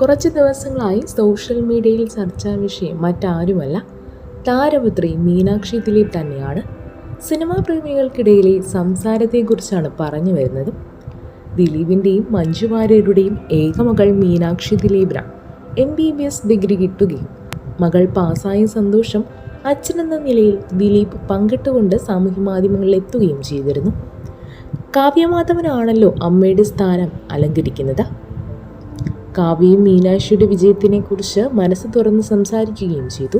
കുറച്ച് ദിവസങ്ങളായി സോഷ്യൽ മീഡിയയിൽ ചർച്ചാ വിഷയം മറ്റാരുമല്ല. താരപുത്രി മീനാക്ഷി ദിലീപ് തന്നെയാണ്. സിനിമാ പ്രേമികൾക്കിടയിലെ സംസാരത്തെക്കുറിച്ചാണ് പറഞ്ഞു വരുന്നത്. ദിലീപിന്റെയും മഞ്ജു വാര്യരുടെയും ഏക മകൾ Meenakshi ദിലീപിനാണ് M B B S degree കിട്ടുകയും മകൾ പാസ്സായ സന്തോഷം അച്ഛനെന്ന നിലയിൽ ദിലീപ് പങ്കിട്ടുകൊണ്ട് സാമൂഹ്യ മാധ്യമങ്ങളിൽ എത്തുകയും ചെയ്തിരുന്നു. കാവ്യമാധവനാണല്ലോ അമ്മയുടെ സ്ഥാനം അലങ്കരിക്കുന്നത്. കാവ്യയും മീനാക്ഷിയുടെ വിജയത്തിനെക്കുറിച്ച് മനസ്സ് തുറന്ന് സംസാരിക്കുകയും ചെയ്തു.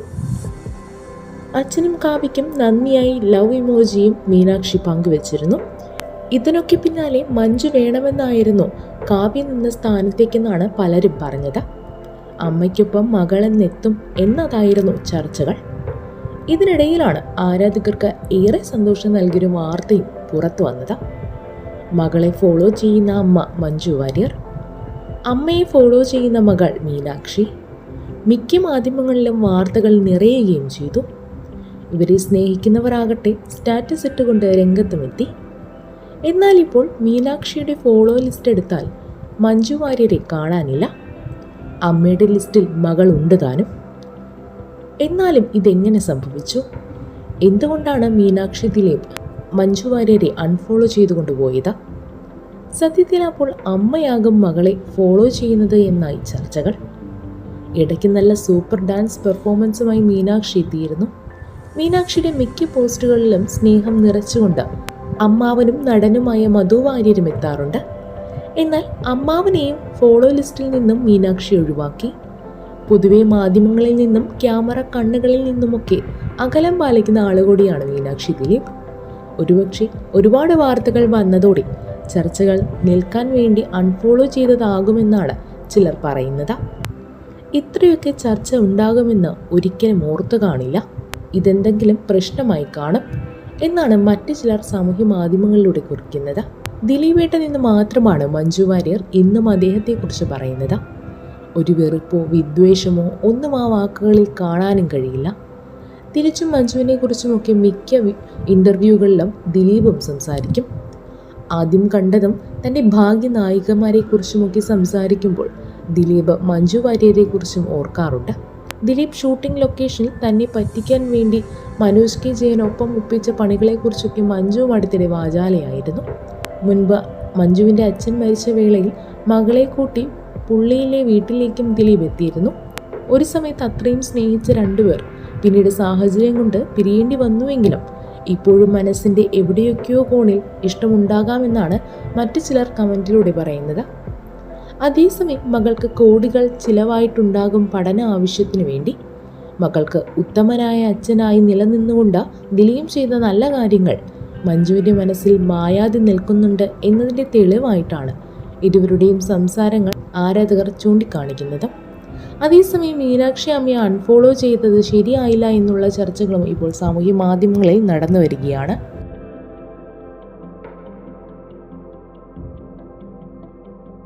അച്ഛനും കാവ്യയ്ക്കും നന്ദിയായി ലവ് ഇമോജിയും മീനാക്ഷി പങ്കുവച്ചിരുന്നു. ഇതിനൊക്കെ പിന്നാലെ മഞ്ജു വേണമെന്നായിരുന്നു കാവ്യ നിന്ന സ്ഥാനത്തേക്കെന്നാണ് പലരും പറഞ്ഞത്. അമ്മയ്ക്കൊപ്പം മകളെന്നെത്തും എന്നതായിരുന്നു ചർച്ചകൾ. ഇതിനിടയിലാണ് ആരാധകർക്ക് ഏറെ സന്തോഷം നൽകിയൊരു വാർത്തയും പുറത്തു വന്നത്. മകളെ ഫോളോ ചെയ്യുന്ന അമ്മ മഞ്ജു വാര്യർ അമ്മയെ ഫോളോ ചെയ്യുന്ന മകൾ മീനാക്ഷി മിക്ക മാധ്യമങ്ങളിലും വാർത്തകൾ നിറയുകയും ചെയ്തു. ഇവരെ സ്നേഹിക്കുന്നവരാകട്ടെ സ്റ്റാറ്റസ് ഇട്ടുകൊണ്ട് രംഗത്തുമെത്തി. എന്നാൽ ഇപ്പോൾ മീനാക്ഷിയുടെ ഫോളോ ലിസ്റ്റ് എടുത്താൽ മഞ്ജു വാര്യരെ കാണാനില്ല. അമ്മയുടെ ലിസ്റ്റിൽ മകൾ ഉണ്ട് താനും. എന്നാലും ഇതെങ്ങനെ സംഭവിച്ചു? എന്തുകൊണ്ടാണ് മീനാക്ഷി ദിലീപ് മഞ്ജു വാര്യരെ അൺഫോളോ ചെയ്തുകൊണ്ട് പോയത്? സത്യത്തിൽ അപ്പോൾ അമ്മയാകും മകളെ ഫോളോ ചെയ്യുന്നത് എന്നായി ചർച്ചകൾ. ഇടയ്ക്ക് നല്ല സൂപ്പർ ഡാൻസ് പെർഫോമൻസുമായി മീനാക്ഷി എത്തിയിരുന്നു. മീനാക്ഷിയുടെ മിക്ക പോസ്റ്റുകളിലും സ്നേഹം നിറച്ചുകൊണ്ട് അമ്മാവനും നടനുമായ മധു വാര്യരും എത്താറുണ്ട്. എന്നാൽ അമ്മാവനെയും ഫോളോ ലിസ്റ്റിൽ നിന്നും മീനാക്ഷി ഒഴിവാക്കി. പൊതുവെ മാധ്യമങ്ങളിൽ നിന്നും ക്യാമറ കണ്ണുകളിൽ നിന്നുമൊക്കെ അകലം പാലിക്കുന്ന ആളുകൂടിയാണ് മീനാക്ഷി ദിലീപ്. ഒരുപക്ഷെ ഒരുപാട് വാർത്തകൾ വന്നതോടെ ചർച്ചകൾ നിൽക്കാൻ വേണ്ടി അൺഫോളോ ചെയ്തതാകുമെന്നാണ് ചിലർ പറയുന്നത്. ഇത്രയൊക്കെ ചർച്ച ഉണ്ടാകുമെന്ന് ഒരിക്കലും ഓർത്തു കാണില്ല. ഇതെന്തെങ്കിലും പ്രശ്നമായി കാണും എന്നാണ് മറ്റു ചിലർ സാമൂഹ്യ മാധ്യമങ്ങളിലൂടെ കുറിക്കുന്നത്. ദിലീപേട്ട നിന്ന് മാത്രമാണ് മഞ്ജു വാര്യർ ഇന്നും അദ്ദേഹത്തെക്കുറിച്ച് പറയുന്നത്. ഒരു വെറുപ്പോ വിദ്വേഷമോ ഒന്നും ആ വാക്കുകളിൽ കാണാനും കഴിയില്ല. തിരിച്ചും മഞ്ജുവിനെ കുറിച്ചുമൊക്കെ മിക്ക ഇന്റർവ്യൂകളിലും ദിലീപും സംസാരിക്കും. ആദ്യം കണ്ടതും തന്റെ ഭാഗ്യ നായികമാരെക്കുറിച്ചുമൊക്കെ സംസാരിക്കുമ്പോൾ ദിലീപ് മഞ്ജു വാര്യരെക്കുറിച്ചും ഓർക്കാറുണ്ട്. ദിലീപ് ഷൂട്ടിംഗ് ലൊക്കേഷനിൽ തന്നെ പറ്റിക്കാൻ വേണ്ടി മനോജ് കെ ജയനൊപ്പം ഒപ്പിച്ച പണികളെക്കുറിച്ചൊക്കെ മഞ്ജു അടുത്തിടെ വാചാലയായിരുന്നു. മുൻപ് മഞ്ജുവിന്റെ അച്ഛൻ മരിച്ച വേളയിൽ മകളെ കൂട്ടി പുള്ളിയിലെ വീട്ടിലേക്കും ദിലീപ് എത്തിയിരുന്നു. ഒരു സമയത്ത് അത്രയും സ്നേഹിച്ച രണ്ടുപേർ പിന്നീട് സാഹചര്യം കൊണ്ട് പിരിയേണ്ടി വന്നുവെങ്കിലും ഇപ്പോഴും മനസ്സിന്റെ എവിടെയൊക്കെയോ കോണിൽ ഇഷ്ടമുണ്ടാകാമെന്നാണ് മറ്റു ചിലർ കമന്റിലൂടെ പറയുന്നത്. അതേസമയം മകൾക്ക് കോടികൾ ചിലവായിട്ടുണ്ടാകും പഠന ആവശ്യത്തിനു വേണ്ടി. മകൾക്ക് ഉത്തമനായ അച്ഛനായി നിലനിന്നുകൊണ്ട് ദിലീം ചെയ്ത നല്ല കാര്യങ്ങൾ മഞ്ജുവിന്റെ മനസ്സിൽ മായാതെ നിൽക്കുന്നുണ്ട് എന്നതിന്റെ തെളിവായിട്ടാണ് ഇരുവരുടെയും സംസാരങ്ങൾ ആരാധകർ ചൂണ്ടിക്കാണിക്കുന്നത്. അതേസമയം മീനാക്ഷി അമ്മയെ അൺഫോളോ ചെയ്തത് ശരിയായില്ല എന്നുള്ള ചർച്ചകളും ഇപ്പോൾ സാമൂഹ്യ മാധ്യമങ്ങളിൽ നടന്നു വരികയാണ്